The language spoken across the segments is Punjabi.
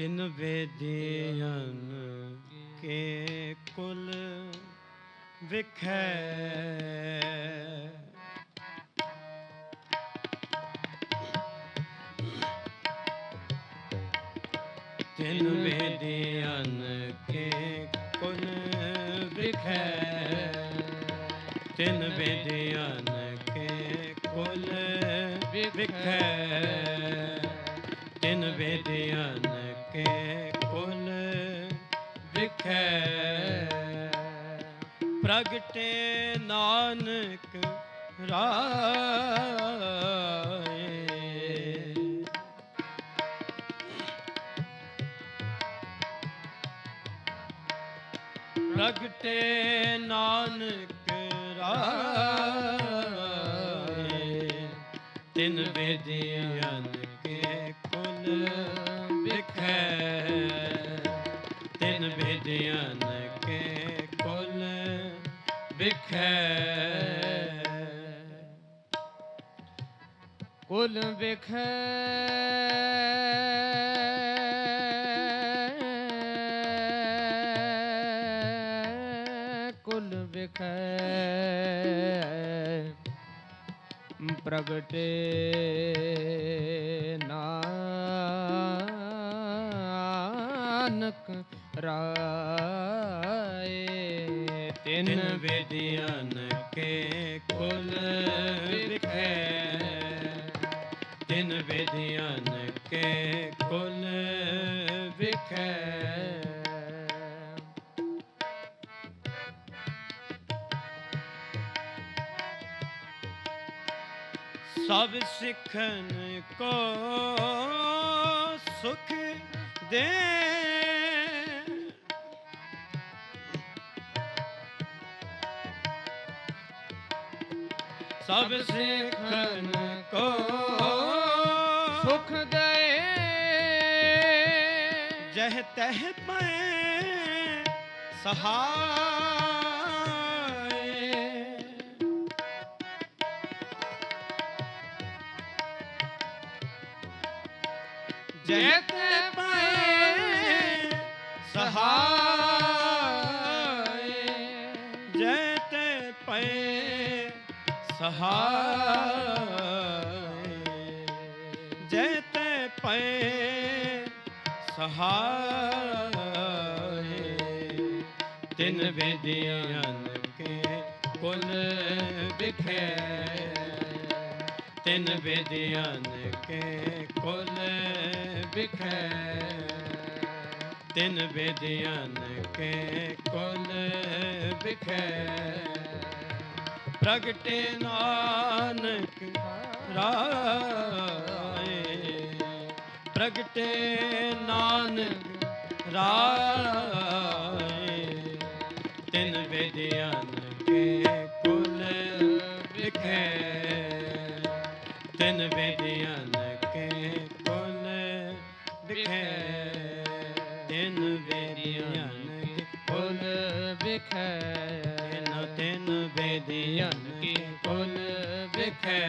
ਤਿੰਨ ਵੇਦਿਆਨ ਕੇ ਕੁਲ ਵਿਖੈ। ਤਿਨ ਵੇਦਿਆਨ ਕੇ ਕੁਲ ਵਿਖੈ। ਤਿਨ ਵੇਦਿਆਨ ਕੇ ਕੁਲ ਵਿਖੈ। ਤਿਨ ਵੇਦਿਆਨ ਵਿਖੈ ਪ੍ਰਗਟੇ ਨਾਨਕ ਰਾਏ। ਪ੍ਰਗਟੇ ਨਾਨਕ ਰਾਏ। ਤਿਨ ਵੇਦਿਆਨ ਕੇ ਕੁਲ ਤਿਨ ਕੇ ਕੁਲ ਵਿਖੈ। ਕੁਲ ਵਿਖੈ। ਕੁਲ ਵਿਖੈ। ਪ੍ਰਗਟੇ ਨਾਨਕ ਰਾਏ। ਤਿਨ ਵੇਦਿਆਨ ਕੇ ਕੁਲ ਵਿਖੈ। ਤਿਨ ਵੇਦਿਆਨ ਕੇ ਕੁਲ ਵਿਖੈ। ਸਭ ਸਿੱਖਨ ਕੋ ਸੁਖ ਦੇ ਸਭ ਸਿੱਖਨ ਕੋ ਸੁਖ ਦੇ ਜਹ ਤਹ ਪਏ ਸਹਾਏ। ਜਹ ਤਹ ਸਹਾਏ ਜੈ ਤੈ ਪਏ ਸਹਾਏ ਤਿੰਨ ਵੇਦਿਆਨ ਕੇ ਕੁਲ ਵਿਖੇ। ਤਿਨ ਵੇਦਿਆਨ ਕੇ ਕੁਲ ਵਿਖੇ। ਤਿਨ ਵੇਦਿਆਨ ਕੇ ਕੁਲ ਵਿਖੇ। ਪ੍ਰਗਟੇ ਨਾਨਕ ਰਾਏ। ਪ੍ਰਗਟੇ ਨਾਨਕ ਰਾਏ। ਤਿਨ ਵੇਦਿਆਨ ਕੇ ਕੁਲ ਵਿਖੇ। ਤਿੰਨ ਵੇਦਿਆਨ ਕੇ ਕੁਲ ਵਿਖੇ। ਵੇਦਿਆਨ ਕੁਲ ਵਿਖੇ?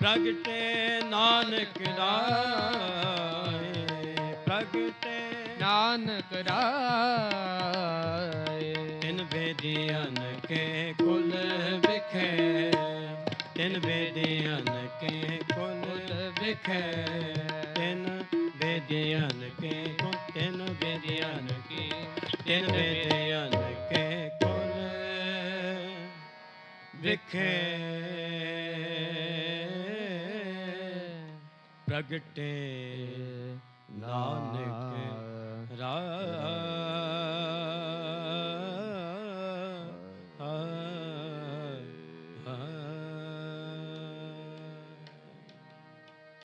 ਪ੍ਰਗਟੇ ਨਾਨਕ ਰਾਏ, ਪ੍ਰਗਟੇ ਨਾਨਕ ਰਾਏ। ਤਿਨ ਵੇਦਿਆਨ ਕੇ ਕੁਲ ਵਿਖੇ, ਤਿਨ ਵੇਦਿਆਨ ਕੇ ਕੁਲ ਵਿਖੇ। ਤਿਨ ਵੇਦਿਆਨ ਕੇ ਕੁਲ, ਤਿਨ ਵੇਦਿਆਨ ਵਿਖੇ ਪ੍ਰਗਟੇ। ਨਾਨਕ ਰਾਏ